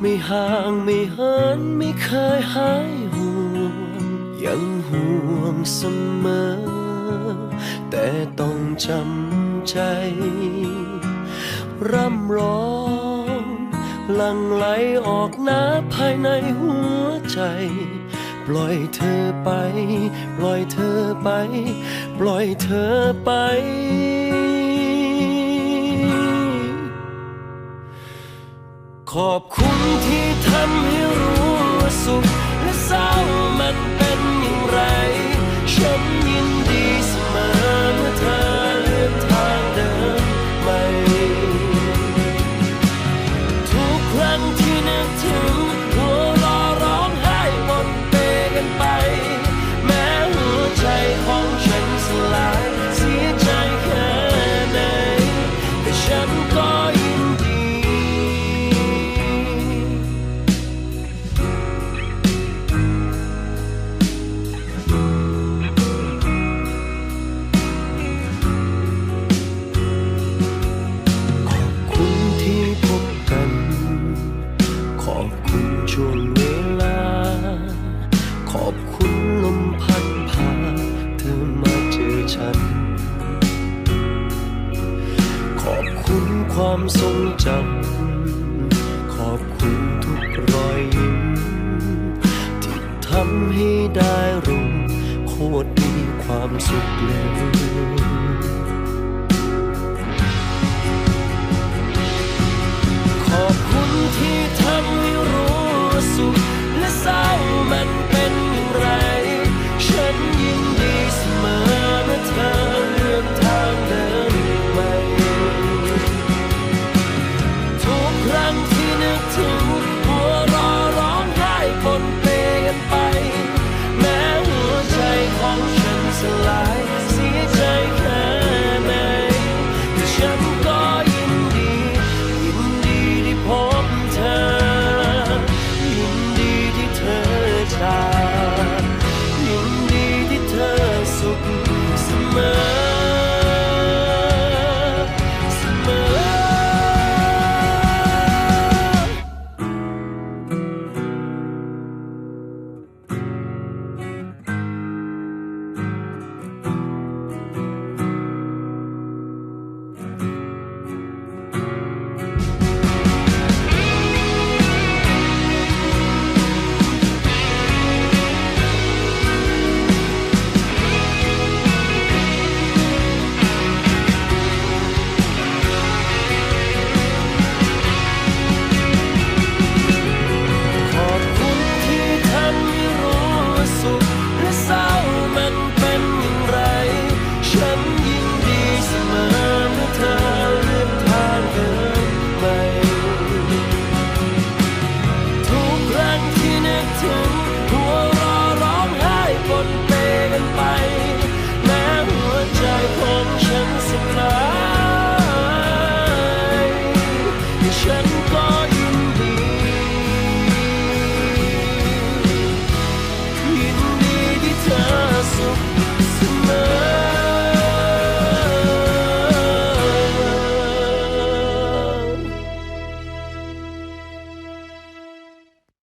ไม่ห่างไม่หินไม่เคยหายห่วง ยังห่วงเสมอ แต่ต้องจำใจ ร่ำร้องหลังไหลออกน้ำภายในหัวใจ ปล่อยเธอไป ปล่อยเธอไป ปล่อยเธอไป ขอบคุณที่ทำให้ ฉัน ขอบคุณความทรงจำ ขอบคุณทุกรอยยิ้ม ที่ทำให้ได้รู้โคตรมีความสุขเลย